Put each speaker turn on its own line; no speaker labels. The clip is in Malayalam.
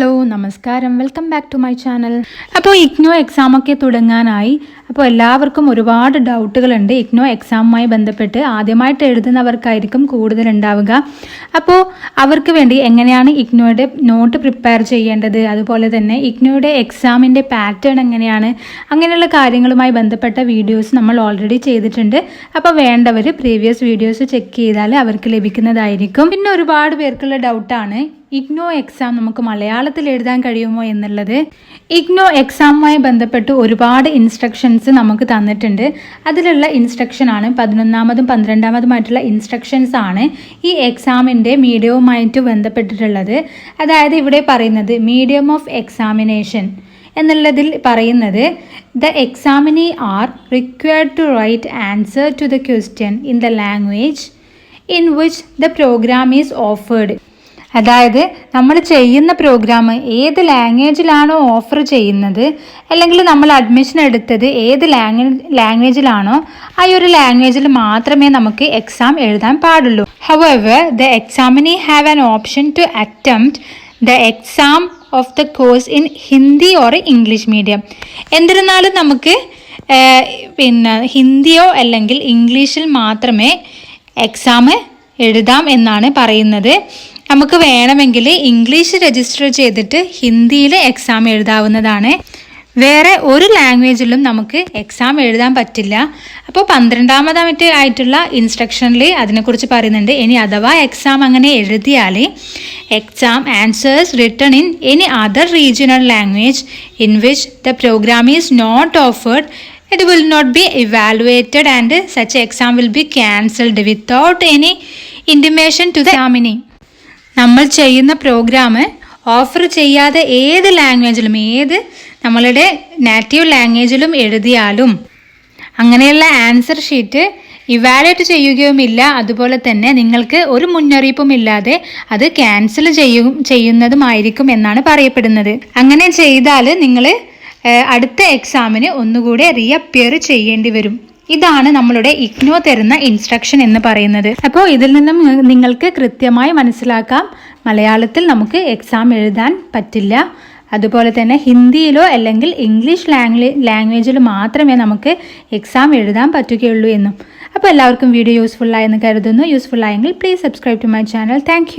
Hello. നമസ്കാരം. Welcome back to my channel അപ്പോൾ ഇഗ്നോ എക്സാം ഒക്കെ തുടങ്ങാനായി. അപ്പോൾ എല്ലാവർക്കും ഒരുപാട് ഡൗട്ടുകളുണ്ട് ഇഗ്നോ എക്സാമുമായി ബന്ധപ്പെട്ട് ആദ്യമായിട്ട് എഴുതുന്നവർക്കായിരിക്കും കൂടുതൽ ഉണ്ടാവുക. അപ്പോൾ അവർക്ക് വേണ്ടി എങ്ങനെയാണ് ഇഗ്നോയുടെ നോട്ട് പ്രിപ്പയർ ചെയ്യേണ്ടത്? അതുപോലെ തന്നെ ഇഗ്നോയുടെ എക്സാമിന്റെ പാറ്റേൺ എങ്ങനെയാണ്? അങ്ങനെയുള്ള കാര്യങ്ങളുമായി ബന്ധപ്പെട്ട വീഡിയോസ് നമ്മൾ ഓൾറെഡി ചെയ്തിട്ടുണ്ട്. അപ്പോൾ വേണ്ടവർ പ്രീവിയസ് വീഡിയോസ് ചെക്ക് ചെയ്താൽ അവർക്ക് ലഭിക്കുന്നതായിരിക്കും. പിന്നെ ഒരുപാട് പേർക്കുള്ള ഡൗട്ടാണ് ഇഗ്നോ എക്സാം നമുക്ക് മലയാളത്തിൽ എഴുതാൻ കഴിയുമോ എന്നുള്ളത്. ഇഗ്നോ എക്സാമുമായി ബന്ധപ്പെട്ട് ഒരുപാട് ഇൻസ്ട്രക്ഷൻസ് നമുക്ക് തന്നിട്ടുണ്ട്. അതിലുള്ള ഇൻസ്ട്രക്ഷൻ ഇൻസ്ട്രക്ഷനാണ് പതിനൊന്നാമതും പന്ത്രണ്ടാമതുമായിട്ടുള്ള ഇൻസ്ട്രക്ഷൻസ് ആണ് ഈ എക്സാമിന്റെ മീഡിയവുമായിട്ട് ബന്ധപ്പെട്ടിട്ടുള്ളത്. അതായത് ഇവിടെ പറയുന്നത് മീഡിയം ഓഫ് എക്സാമിനേഷൻ എന്നുള്ളതിൽ പറയുന്നത് the examinee are required to write answer to the question in the language in which the programme is offered അതായത് നമ്മൾ ചെയ്യുന്ന പ്രോഗ്രാം ഏത് ലാംഗ്വേജിലാണോ ഓഫർ ചെയ്യുന്നത് അല്ലെങ്കിൽ നമ്മൾ അഡ്മിഷൻ എടുത്തത് ഏത് ലാംഗ്വേജ് ലാംഗ്വേജിലാണോ ആ ഒരു ലാംഗ്വേജിൽ മാത്രമേ നമുക്ക് എക്സാം എഴുതാൻ പാടുള്ളൂ. However the examinee have an option to attempt the exam of the course in Hindi or English medium എന്നിരുന്നാലും നമുക്ക് പിന്നെ ഹിന്ദിയോ അല്ലെങ്കിൽ ഇംഗ്ലീഷിൽ മാത്രമേ എക്സാം എഴുതാം എന്നാണ് പറയുന്നത്. നമുക്ക് വേണമെങ്കിൽ ഇംഗ്ലീഷ് രജിസ്റ്റർ ചെയ്തിട്ട് ഹിന്ദിയിൽ എക്സാം എഴുതാവുന്നതാണ്. വേറെ ഒരു ലാംഗ്വേജിലും നമുക്ക് എക്സാം എഴുതാൻ പറ്റില്ല. അപ്പോൾ പന്ത്രണ്ടാമതായിട്ട് ആയിട്ടുള്ള ഇൻസ്ട്രക്ഷനിൽ അതിനെക്കുറിച്ച് പറയുന്നുണ്ട്. ഇനി അഥവാ എക്സാം അങ്ങനെ എഴുതിയാൽ exam answers written in any other regional language in which the programme is not offered it will not be evaluated and such exam will be cancelled without any intimation to the examinee നമ്മൾ ചെയ്യുന്ന പ്രോഗ്രാം ഓഫർ ചെയ്യാതെ ഏത് ലാംഗ്വേജിലും ഏത് നമ്മളുടെ നാറ്റീവ് ലാംഗ്വേജിലും എഴുതിയാലും അങ്ങനെയുള്ള ആൻസർ ഷീറ്റ് ഇവാലുവേറ്റ് ചെയ്യുകയുമില്ല. അതുപോലെ തന്നെ നിങ്ങൾക്ക് ഒരു മുന്നറിയിപ്പും ഇല്ലാതെ അത് ക്യാൻസൽ ചെയ്യും ചെയ്യുന്നതുമായിരിക്കും എന്നാണ് പറയപ്പെടുന്നത്. അങ്ങനെ ചെയ്താൽ നിങ്ങൾ അടുത്ത എക്സാമിന് ഒന്നുകൂടെ റീഅപ്പിയർ ചെയ്യേണ്ടി വരും. ഇതാണ് നമ്മളുടെ ഇഗ്നോ തരുന്ന ഇൻസ്ട്രക്ഷൻ എന്ന് പറയുന്നത്. അപ്പോൾ ഇതിൽ നിന്നും നിങ്ങൾക്ക് കൃത്യമായി മനസ്സിലാക്കാം. മലയാളത്തിൽ നമുക്ക് എക്സാം എഴുതാൻ പറ്റില്ല. അതുപോലെ തന്നെ ഹിന്ദിയിലോ അല്ലെങ്കിൽ ഇംഗ്ലീഷ് ലാംഗ്വേ ലാംഗ്വേജിൽ മാത്രമേ നമുക്ക് എക്സാം എഴുതാൻ പറ്റുകയുള്ളൂ എന്നും. അപ്പോൾ എല്ലാവർക്കും വീഡിയോ യൂസ്ഫുൾ ആയെന്ന് കരുതുന്നു. യൂസ്ഫുൾ ആയെങ്കിൽ please subscribe to my channel thank